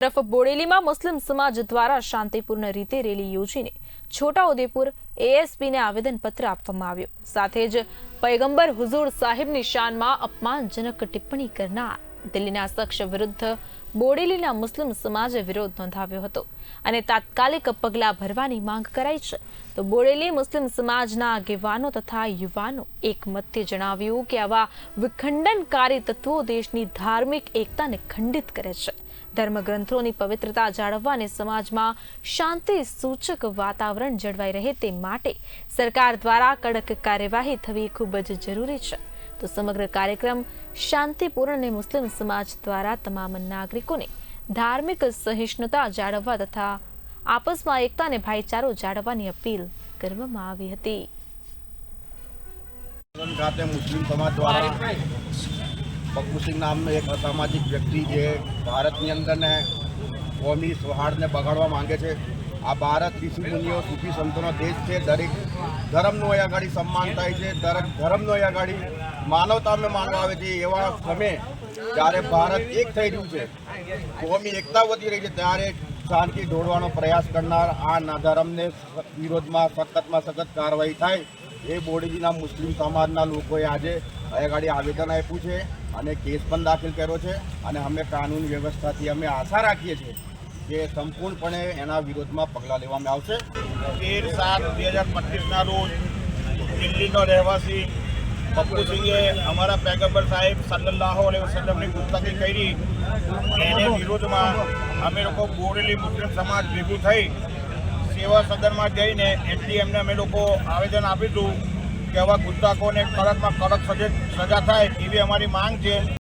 તરફ બોડેલીમાં મુસ્લિમ સમાજ દ્વારા શાંતિપૂર્ણ રીતે રેલી યોજીને છોટાઉદેપુર એએસપીને આવેદનપત્ર આપવામાં આવ્યું. સાથે જ પૈગંબર હુઝુર સાહેબની શાનમાં અપમાનજનક ટિપ્પણી કરનાર દિલ્હીના શખ્સ વિરુદ્ધ બોડેલીના મુસ્લિમ સમાજે વિરોધ નોંધાવ્યો હતો અને તાત્કાલિક પગલાં ભરવાની માંગ કરાઈ છે. તો બોડેલી મુસ્લિમ સમાજના આગેવાનો તથા યુવાનો એકમતથી જણાવ્યું કે આવા વિખંડનકારી તત્વો દેશની ધાર્મિક એકતાને ખંડિત કરે છે. ધર્મગ્રંથોની પવિત્રતા જાળવવા અને સમાજમાં શાંતિ સૂચક વાતાવરણ જળવાઈ રહે તે માટે સરકાર દ્વારા કડક કાર્યવાહી થવી ખૂબ જ જરૂરી છે. તો સમગ્ર કાર્યક્રમ શાંતિપૂર્ણ અને મુસ્લિમ સમાજ દ્વારા તમામ નાગરિકોને ધાર્મિક સહિષ્ણુતા જાળવવા તથા આપસમાં એકતા અને ભાઈચારો જાળવવાની અપીલ કરવામાં આવી હતી. ખાતે મુસ્લિમ સમાજ દ્વારા બકુસિંહ નામનો એક અસામાજિક વ્યક્તિ જે ભારતની અંદર ને કોમી સૌહાર્દને બગાડવા માંગે છે. આ ભારત ઋષિ મુનિઓ, સૂફી સંતોનો દેશ છે. દરેક ધર્મનો અહીંયા આગળ સન્માન થાય છે. દરેક ધર્મનો અહીંયા આગળ માનવતાને માનવા આવે છે, એવા સમયે જ્યારે ભારત એક થઈ રહ્યું છે. કોમી એકતા વધી રહી છે, ત્યારે શાંતિ ઢોળવાનો પ્રયાસ કરનાર આ ધર્મને વિરોધમાં, સખતમાં સખત કાર્યવાહી થાય એ બોડીજીના મુસ્લિમ સમાજના લોકોએ આજે આગળ આવેદન આપ્યું છે અને કેસ પણ દાખલ કર્યો છે અને અમે કાનૂન વ્યવસ્થાથી અમે આશા રાખીએ છીએ કે સંપૂર્ણપણે એના વિરોધમાં પગલાં લેવામાં આવશે. તેર સાત બે હજાર પચીસના રોજ દિલ્હીનો રહેવાસી પપ્પુસિંહે અમારા પેગમ્બર સાહેબ સલ્લાહુ અલૈહિ વસલ્લમની ગુસ્તાખી કરી એને વિરોધમાં અમે લોકો બોરેલી મુસ્લિમ સમાજ ભેગું થઈ સેવા સદનમાં જઈને એટલી એમને અમે લોકો આવેદન આપીશું કે આવા ગુસ્તાખોને કડકમાં કડક સજા થાય એવી અમારી માંગ છે.